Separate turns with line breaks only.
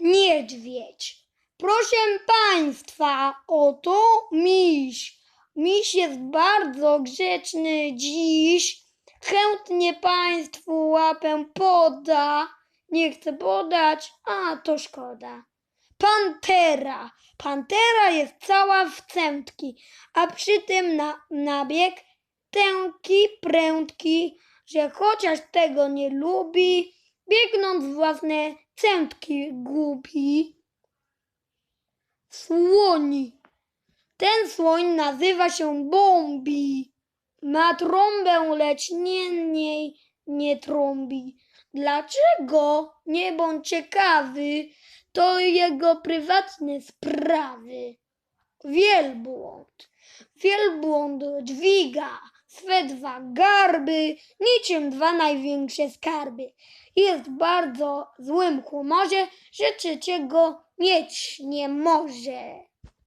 niedźwiedź. Proszę państwa, oto miś. Miś jest bardzo grzeczny dziś. Chętnie państwu łapę poda. Nie chcę podać, a to szkoda. Pantera. Pantera jest cała w cętki, a przy tym na, nabieg tęki, prędki, że chociaż tego nie lubi, biegnąc własne cętki gubi. Słoni. Ten słoń nazywa się Bombi. Ma trąbę, lecz nie niej nie trąbi. Dlaczego? Nie bądź ciekawy, to jego prywatne sprawy. Wielbłąd. Wielbłąd dźwiga swe dwa garby, niczym dwa największe skarby. Jest bardzo złym humorze, że trzeciego mieć nie może.